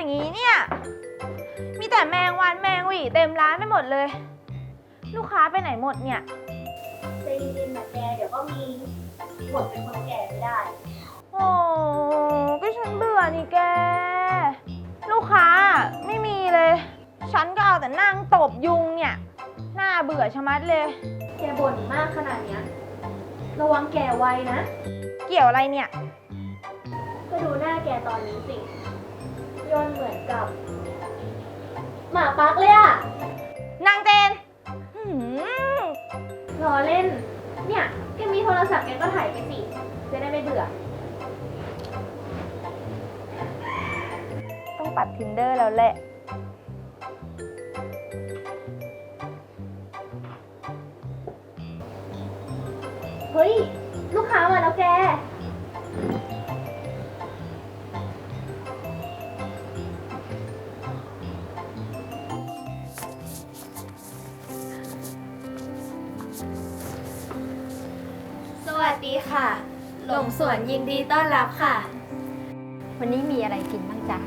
อย่างนี้เนี่ย มีแต่แมงวันแมงหวีเต็มร้านไปหมดเลย ลูกค้าไปไหนหมดเนี่ยใจเย็นๆนะแกเดี๋ยวก็มีหมดเป็นคนแก่ไม่ได้ โอ้ก็ฉันเบื่อนี่แก ลูกค้าไม่มีเลย ฉันก็เอาแต่นั่งตบยุงเนี่ย น่าเบื่อชะมัดเลย แกบ่นมากขนาดเนี้ย ระวังแก่ไวนะ เกี่ยวอะไรเนี่ย ก็ดูหน้าแกตอนนี้สิ ย่นเหมือนกับ หมาปักเลยอะนางเจนหืมรอเล่น เนี่ยแกมีโทรศัพท์แกก็ถ่ายไปสิ จะได้ไม่เบื่อ ต้องปัด tinder แล้วแหละ ค่ะ หลงสวนยินดีต้อนรับค่ะ วันนี้มีอะไรกินบ้างจ๊ะ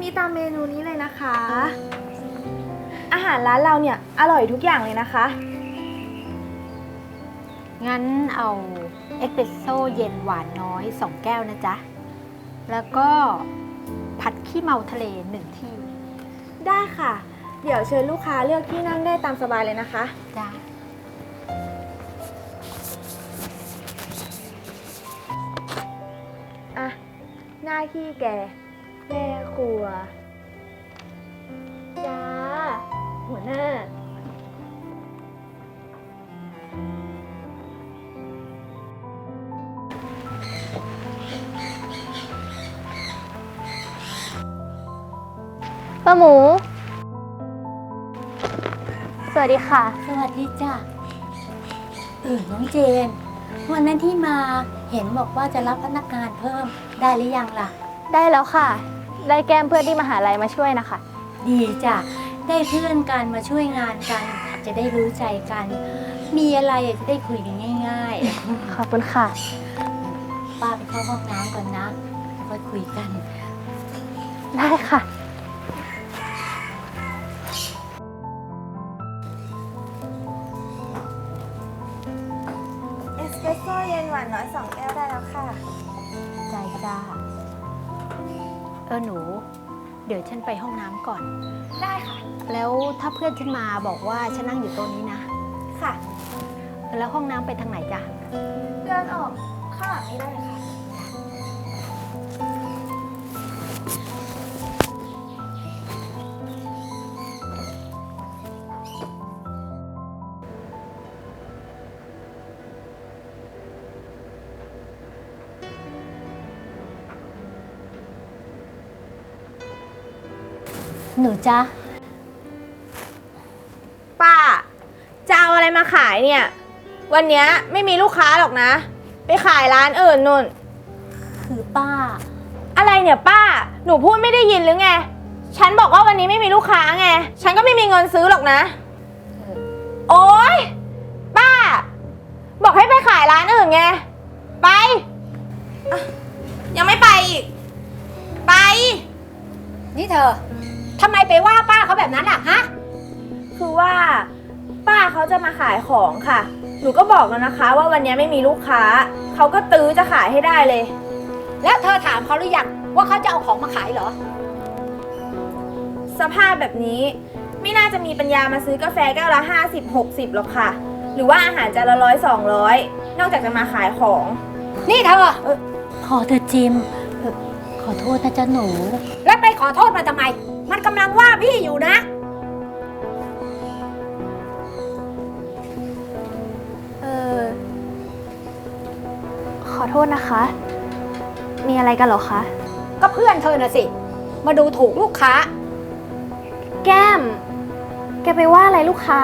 มีตามเมนูนี้เลยนะคะ อาหารร้านเราเนี่ย อร่อยทุกอย่างเลยนะคะ งั้นเอาเอสเปรสโซ่เย็นหวานน้อย2แก้วนะจ๊ะ แล้วก็ผัดขี้เมาทะเลหนึ่งที่ ได้ค่ะ เดี๋ยวเชิญลูกค้าเลือกที่นั่งได้ตามสบายเลยนะคะ จ้ะอะ น้าที่แก แม่ครัว จ้า หัวหน้า ป้าหมู สวัสดีค่ะ สวัสดีจ้ะเออน้องเจน วันนั้นที่มาเห็นบอกว่าจะรับพนักงานเพิ่ม ได้หรือยังล่ะ ได้แล้วค่ะ ได้แก้มเพื่อนที่มหาลัยมาช่วยนะคะ ดีจ้ะ ได้เพื่อนกันมาช่วยงานกัน จะได้รู้ใจกัน มีอะไรจะได้คุยกันง่าย ขอบคุณค่ะ ๆ ป้าไปเข้าห้องน้ำก่อนนะแล้วค่อยคุยกัน ได้ค่ะ ออหนู เดี๋ยวฉันไปห้องน้ำก่อน ได้ค่ะ แล้วถ้าเพื่อนฉันมาบอกว่าฉันนั่งอยู่โต๊ะนี้นะ ค่ะ แล้วห้องน้ำไปทางไหนจ้ะเดินออกข้างหลังนี้ได้เลยค่ะ หนูจ้าป้า จะเอาอะไรมาขายเนี่ย วันเนี้ยไม่มีลูกค้าหรอกนะ ไปขายร้านอื่นนุ่น คือป้า อะไรเนี่ยป้า หนูพูดไม่ได้ยินหรือไง ฉันบอกว่าวันนี้ไม่มีลูกค้าไง ฉันก็ไม่มีเงินซื้อหรอกนะเออโอ๊ย ป้า บอกให้ไปขายร้านอื่นไง ไปอะยังไม่ไปอีก ไป นี่เธอ ทำไมไปว่าป้าเขาแบบนั้นล่ะฮะ คือว่า ป้าเขาจะมาขายของค่ะ หนูก็บอกแล้วนะคะ ว่าวันนี้ไม่มีลูกค้า เขาก็ตื้อจะขายให้ได้เลย แล้วเธอถามเขาหรือยังว่าเขาจะเอาของมาขายเหรอ สภาพแบบนี้ ไม่น่าจะมีปัญญามาซื้อกาแฟแก้วละ50 60หรอกค่ะ หรือว่าอาหารจานละร้อยสองร้อยนอกจากจะมาขายของ นี่เธอเออพอเธอจิมเออขอโทษนะจ๊ะหนู แล้วไปขอโทษมาทำไม มันกำลังว่าพี่อยู่นะ เออ ขอโทษนะคะ มีอะไรกันเหรอคะ ก็เพื่อนเธอน่ะสิ มาดูถูกลูกค้า แก้ม แกไปว่าอะไรลูกค้า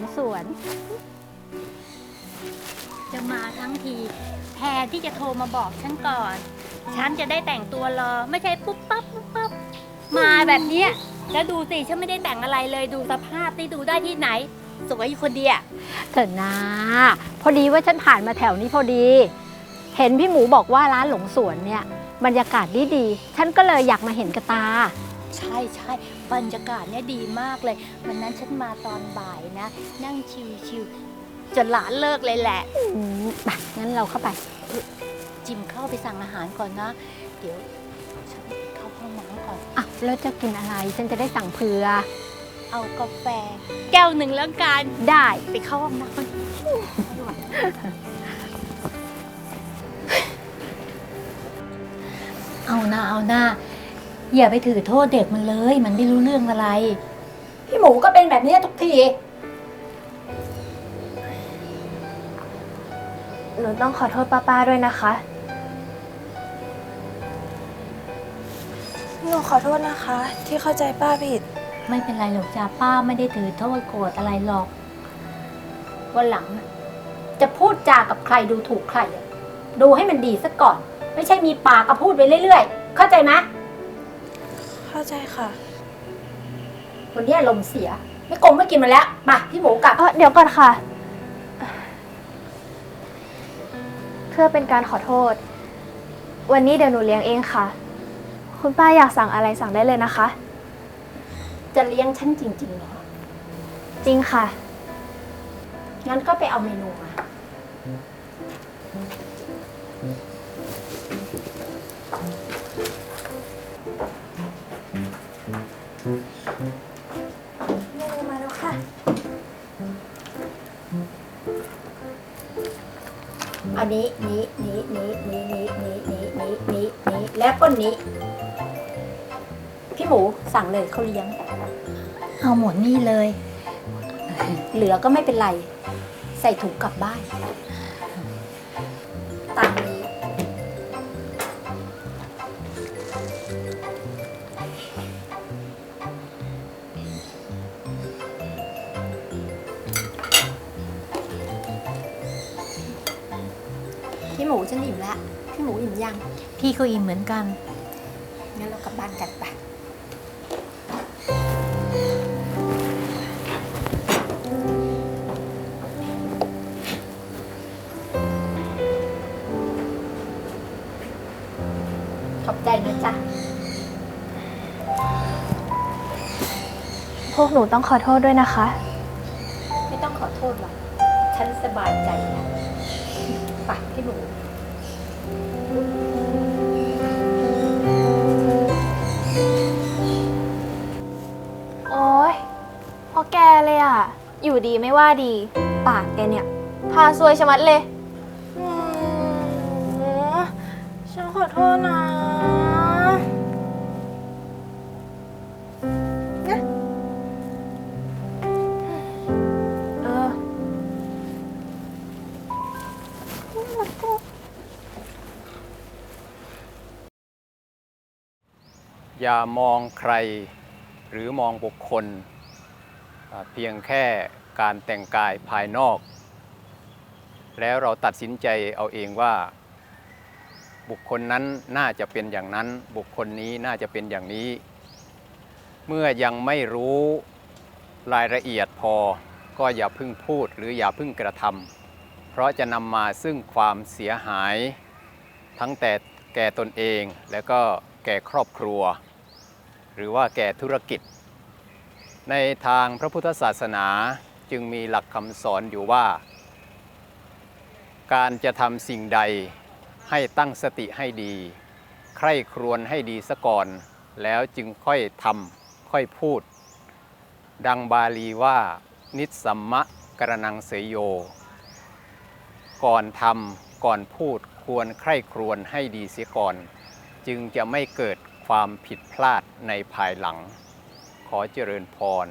งสวน จะมาทั้งทีแทนที่จะโทรมาบอกฉันก่อน ฉันจะได้แต่งตัวรอ ไม่ใช่ปุ๊บปั๊บปุ๊บปั๊บมาแบบเนี้ยแล้วดูสิฉันไม่ได้แต่งอะไรเลยดูสภาพที่ดูได้ที่ไหน สวยอยู่คนเดียวเถอะนะ พอดีว่าฉันผ่านมาแถวนี้พอดี เห็นพี่หมูบอกว่าร้านหลงสวนเนี่ย บรรยากาศดีดีๆฉันก็เลยอยากมาเห็นกระตา ใช่ใช่ บรรยากาศเนี่ยดีมากเลย วันนั้นฉันมาตอนบ่ายนะ นั่งชิวๆจนหลานเลิกเลยแหละอืมไปงั้นเราเข้าไป จิมเข้าไปสั่งอาหารก่อนนะ เดี๋ยวฉันเข้าห้องน้ำก่อน อะแล้วจะกินอะไร ฉันจะได้สั่งเผื่อ เอากาแฟ แก้วหนึ่งแล้วกันได้ไปเข้าห้องน้ำก่อนเอาหน้าเอาหน้า อย่าไปถือโทษเด็กมันเลย มันไม่รู้เรื่องอะไร พี่หมูก็เป็นแบบนี้ทุกที หนูต้องขอโทษป้าๆด้วยนะคะ หนูขอโทษนะคะ ที่เข้าใจป้าผิด ไม่เป็นไรหรอกจ้าป้าไม่ได้ถือโทษโกรธอะไรหรอก วันหลังน่ะจะพูดจากับใครดูถูกใครอะดูให้มันดีซะก่อน ไม่ใช่มีปากก็พูดไปเรื่อย ๆ เข้าใจไหม เข้าใจค่ะ วันนี้อารมณ์เสีย ไม่กงไม่กินมาแล้วมาพี่หมูกลับ เออเดี๋ยวก่อนค่ะ เพื่อเป็นการขอโทษ วันนี้เดี๋ยวหนูเลี้ยงเองค่ะ คุณป้าอยากสั่งอะไรสั่งได้เลยนะคะ จะเลี้ยงฉันจริงๆเหรอจริงค่ะ งั้นก็ไปเอาเมนูมา อันนี้นี้นี้นี้นี้นี้นี้นี้นี้นี้นี้แล้วก็นี้ พี่หมูสั่งเลยเขาเลี้ยง เอาหมดนี่เลย เหลือก็ไม่เป็นไร ใส่ถุงกลับบ้านตามนี้ ฉันอิ่มแล้วพี่หมูอิ่มยังพี่ก็อิ่มเหมือนกัน งั้นเรากลับบ้านกันไปขอบใจนะจ๊ะ พวกหนูต้องขอโทษด้วยนะคะ ไม่ต้องขอโทษหรอก ฉันสบายใจแล้วไปพี่หมู โอ๊ยพอแกเลยอะ อยู่ดีไม่ว่าดี ปากแกเนี่ย พาซวยชะมัดเลย ฉันขอโทษนะ อย่ามองใครหรือมองบุคคล เพียงแค่การแต่งกายภายนอก แล้วเราตัดสินใจเอาเองว่า บุคคลนั้นน่าจะเป็นอย่างนั้น บุคคลนี้น่าจะเป็นอย่างนี้ เมื่อยังไม่รู้รายละเอียดพอก็อย่าพึ่งพูดหรืออย่าพึ่งกระทำเพราะจะนำมาซึ่งความเสียหาย ทั้งแต่แก่ตนเองและก็แก่ครอบครัว หรือว่าแก่ธุรกิจ ในทางพระพุทธศาสนาจึงมีหลักคำสอนอยู่ว่า การจะทำสิ่งใดให้ตั้งสติให้ดี ใคร่ครวญให้ดีซะก่อน แล้วจึงค่อยทำค่อยพูด ดังบาลีว่า นิสสัมมะกระนังเสยโย ก่อนทำก่อนพูดควรใคร่ครวญให้ดีเสียก่อน จึงจะไม่เกิด ความผิดพลาดในภายหลัง ขอเจริญพร